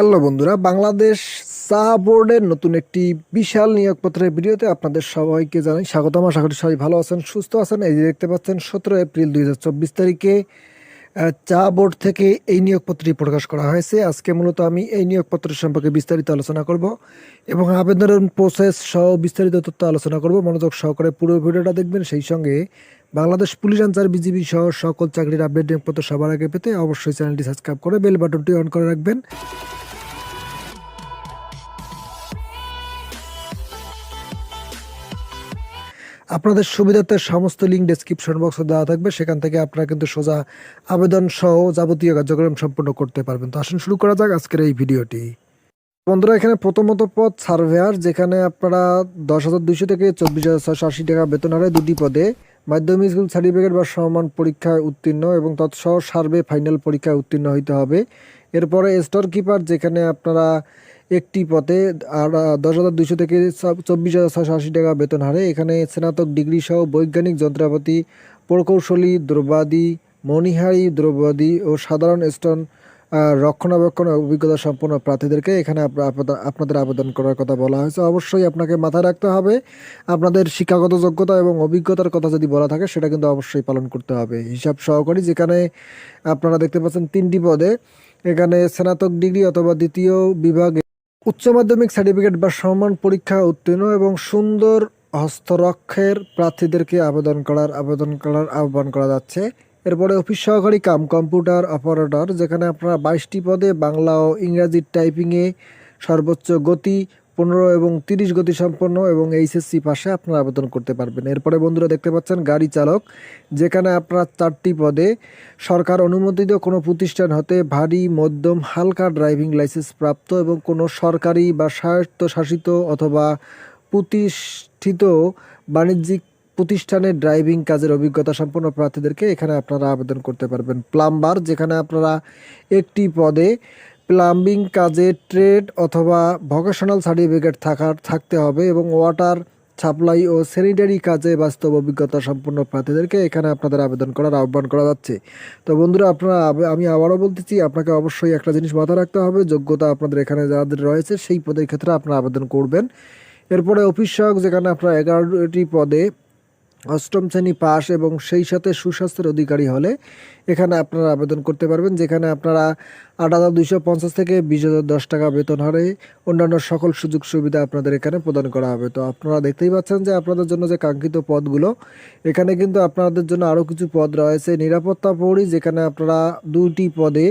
Hello বন্ধুরা, বাংলাদেশ চা বোর্ডের নতুন একটি বিশাল নিয়োগপত্রের ভিডিওতে আপনাদের সবাইকে জানাই স্বাগতম আশা করি সবাই ভালো আছেন, সুস্থ আছেন। এই যে দেখতে পাচ্ছেন, সতেরো এপ্রিল দুই হাজার চব্বিশ তারিখে চা বোর্ড থেকে এই নিয়োগপত্রটি প্রকাশ করা হয়েছে। আজকে মূলত আমি এই নিয়োগপত্র সম্পর্কে বিস্তারিত আলোচনা করব এবং আবেদনের প্রসেস সহ বিস্তারিত তথ্য আলোচনা করব। মনোযোগ সহকারে পুরো ভিডিওটা দেখবেন। সেই সঙ্গে বাংলাদেশ পুলিশ আনসার বিজিবি সহ সকল চাকরির আপডেট নিয়োগপত্র সবার আগে পেতে অবশ্যই চ্যানেলটি সাবস্ক্রাইব করে বেল বাটনটি অন করে রাখবেন। আপনাদের সুবিধার্থে সমস্ত লিঙ্ক ডেসক্রিপশন বক্সে দেওয়া থাকবে। সেখান থেকে আপনারা কিন্তু সোজা আবেদন সহ যাবতীয় কার্যক্রম সম্পূর্ণ করতে পারবেন। তো আসুন শুরু করা যাক আজকের এই ভিডিওটি। বন্ধুরা, এখানে প্রথমত পদ সার্ভেয়ার যেখানে আপনারা দশ হাজার দুইশো থেকে চব্বিশ হাজার ছশো আশি টাকা বেতন হারে দুটি পদে মাধ্যমিক স্কুল সার্টিফিকেট বা সমান পরীক্ষায় উত্তীর্ণ এবং তৎসহ সার্ভে ফাইনাল পরীক্ষায় উত্তীর্ণ হইতে হবে। এরপরে স্টোর কিপার যেখানে আপনারা একটি পদে আর দশ হাজার দুইশো থেকে চব্বিশ হাজার ছশো আশি টাকা বেতন হারে। এখানে স্নাতক ডিগ্রি সহ বৈজ্ঞানিক যন্ত্রপাতি, প্রকৌশলী, দ্রব্যাদি, মণিহারি দ্রব্যাদি ও সাধারণ স্টোন রক্ষণাবেক্ষণ অভিজ্ঞতা সম্পন্ন প্রার্থীদেরকে এখানে আপনা- আপনা- আপনাদের আবেদন করার কথা বলা হয়েছে। অবশ্যই আপনাকে মাথায় রাখতে হবে, আপনাদের শিক্ষাগত যোগ্যতা এবং অভিজ্ঞতার কথা যদি বলা থাকে, সেটা কিন্তু অবশ্যই পালন করতে হবে। হিসাব সহকারী যেখানে আপনারা দেখতে পাচ্ছেন তিনটি পদে এখানে স্নাতক ডিগ্রি অথবা দ্বিতীয় বিভাগে উচ্চ মাধ্যমিক সার্টিফিকেট বা সম্মান পরীক্ষা উত্তীর্ণ এবং সুন্দর হস্তরক্ষের প্রার্থীদেরকে আবেদন করার আবেদন করার আহ্বান করা যাচ্ছে। এরপরে অফিস সহকারী কাম, কম্পিউটার অপারেটর, যেখানে আপনারা বাইশটি পদে বাংলা ও ইংরাজির টাইপিংয়ে সর্বোচ্চ গতি পনেরো এবং তিরিশ গতি সম্পন্ন এবং এইচএসসি পাশে আপনারা আবেদন করতে পারবেন। এরপরে বন্ধুরা দেখতে পাচ্ছেন, গাড়ি চালক, যেখানে আপনারা চারটি পদে সরকার অনুমোদিত কোনো প্রতিষ্ঠান হতে ভারী, মধ্যম, হালকা ড্রাইভিং লাইসেন্স প্রাপ্ত এবং কোনো সরকারি বা স্বায়ত্তশাসিত অথবা প্রতিষ্ঠিত বাণিজ্যিক প্রতিষ্ঠানের ড্রাইভিং কাজের অভিজ্ঞতা সম্পন্ন প্রার্থীদেরকে এখানে আপনারা আবেদন করতে পারবেন। প্লাম্বার, যেখানে আপনারা একটি পদে প্লাম্বিং কাজে ট্রেড অথবা ভোকেশনাল সার্টিফিকেট থাকার, থাকতে হবে এবং ওয়াটার সাপ্লাই ও স্যানিটারি কাজে বাস্তব অভিজ্ঞতা সম্পন্ন প্রার্থীদেরকে এখানে আপনাদের আবেদন করার আহ্বান করা যাচ্ছে। তো বন্ধুরা, আপনারা আমি আবারও বলতেছি, আপনাকে অবশ্যই একটা জিনিস মাথায় রাখতে হবে, যোগ্যতা আপনাদের এখানে যাদের রয়েছে সেই পদের ক্ষেত্রে আপনারা আবেদন করবেন। এরপরে অফিস সহায়ক যেখানে আপনারা এগারোটি পদে অষ্টম শ্রেণি পাস এবং সেই সাথে সুস্বাস্থ্যের অধিকারী হলে এখানে আপনারা আবেদন করতে পারবেন, যেখানে আপনারা আট হাজার দুইশো পঞ্চাশ থেকে বিশ হাজার দশ টাকা বেতন হারে অন্যান্য সকল সুযোগ সুবিধা আপনাদের এখানে প্রদান করা হবে। তো আপনারা দেখতেই পাচ্ছেন যে আপনাদের জন্য যে কাঙ্ক্ষিত পদগুলো, এখানে কিন্তু আপনাদের জন্য আরও কিছু পদ রয়েছে। নিরাপত্তা পৌরি, যেখানে আপনারা দুটি পদে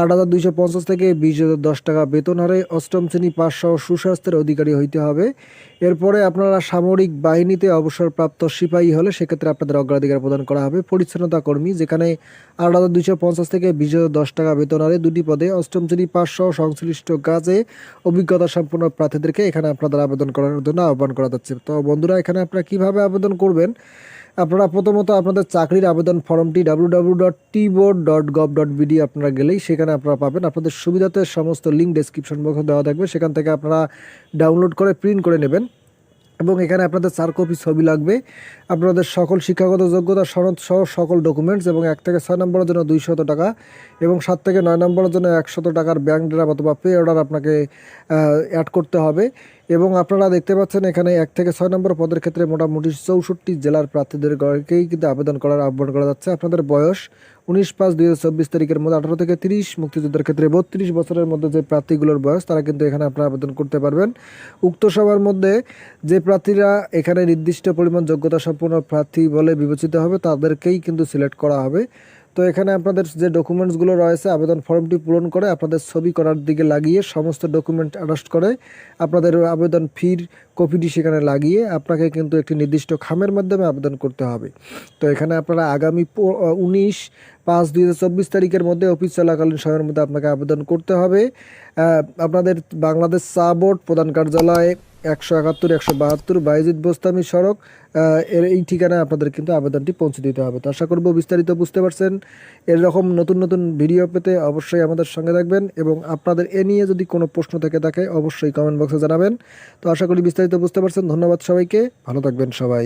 আট হাজার দুইশো পঞ্চাশ থেকে বিশ হাজার দশ টাকা বেতন হারে অষ্টম শ্রেণি পাস সহ সুস্বাস্থ্যের অধিকারী হইতে হবে। এরপরে আপনারা সামরিক বাহিনীতে অবসরপ্রাপ্ত সিপাহী হলে সেক্ষেত্রে আপনাদের অগ্রাধিকার প্রদান করা হবে। পরিচ্ছন্নতা কর্মী, যেখানে আট হাজার দুইশো পঞ্চাশ থেকে বিশ হাজার দশ টাকা বেতন হারে দুটি পদে অষ্টম শ্রেণি সহ সংশ্লিষ্ট কাজে অভিজ্ঞতা সম্পন্ন প্রার্থীদেরকে এখানে আপনাদের আবেদন করার জন্য আহ্বান করা যাচ্ছে। তো বন্ধুরা, এখানে আপনারা কীভাবে আবেদন করবেন? আপনারা প্রথমত আপনাদের চাকরির আবেদন ফর্মটি বিডি আপনারা গেলেই সেখানে আপনারা পাবেন। আপনাদের সুবিধাতে সমস্ত লিঙ্ক ডেসক্রিপশন বক্সে দেওয়া থাকবে। সেখান থেকে আপনারা ডাউনলোড করে প্রিন্ট করে নেবেন। এবং এখানে আপনাদের চার কপি ছবি লাগবে। আপনাদের সকল শিক্ষাগত যোগ্যতা, সনদ সহ সকল ডকুমেন্টস এবং এক থেকে ছয় নম্বরের জন্য দুইশত টাকা এবং সাত থেকে নয় নম্বরের জন্য একশত টাকার ব্যাংক ড্রাফ অথবা পে অর্ডার আপনাকে অ্যাড করতে হবে। এবং আপনারা দেখতে পাচ্ছেন এখানে এক থেকে ছয় নম্বর পদের ক্ষেত্রে মোটামুটি চৌষট্টি জেলার প্রার্থীদেরকেই কিন্তু আবেদন করার আহ্বান করা যাচ্ছে। আপনাদের বয়স উনিশ পাঁচ দুই তারিখের মধ্যে আঠারো থেকে তিরিশ, মুক্তিযুদ্ধের ক্ষেত্রে বত্রিশ বছরের মধ্যে যে প্রার্থীগুলোর বয়স, তারা কিন্তু এখানে আপনারা আবেদন করতে পারবেন। উক্ত সভার মধ্যে যে প্রার্থীরা এখানে নির্দিষ্ট পরিমাণ যোগ্যতা সম্পন্ন প্রার্থী বলে বিবেচিত হবে, তাদেরকেই কিন্তু সিলেক্ট করা হবে। তো এখানে আপনাদের যে ডকুমেন্টসগুলো রয়েছে, আবেদন ফর্মটি পূরণ করে আপনাদের ছবি করার দিকে লাগিয়ে সমস্ত ডকুমেন্ট অ্যাটাস্ট করে আপনাদের আবেদন ফির কপিটি সেখানে লাগিয়ে আপনাকে কিন্তু একটি নির্দিষ্ট খামের মাধ্যমে আবেদন করতে হবে। তো এখানে আপনারা আগামী উনিশ পাঁচ দুই তারিখের মধ্যে অফিস চলাকালীন সময়ের মধ্যে আপনাকে আবেদন করতে হবে। আপনাদের বাংলাদেশ চা বোর্ড প্রধান কার্যালয়ে একশো একাত্তর, একশো বাহাত্তর, বাইজিদ বোস্তামি সড়ক এর এই ঠিকানায় আপনাদের কিন্তু আবেদনটি পৌঁছে দিতে হবে। তো আশা করব বিস্তারিত বুঝতে পারছেন। এরকম নতুন নতুন ভিডিও পেতে অবশ্যই আমাদের সঙ্গে থাকবেন এবং আপনাদের এ নিয়ে যদি কোনো প্রশ্ন থেকে থাকে, অবশ্যই কমেন্ট বক্সে জানাবেন। তো আশা করি বিস্তারিত বুঝতে পারছেন। ধন্যবাদ সবাইকে। ভালো থাকবেন সবাই।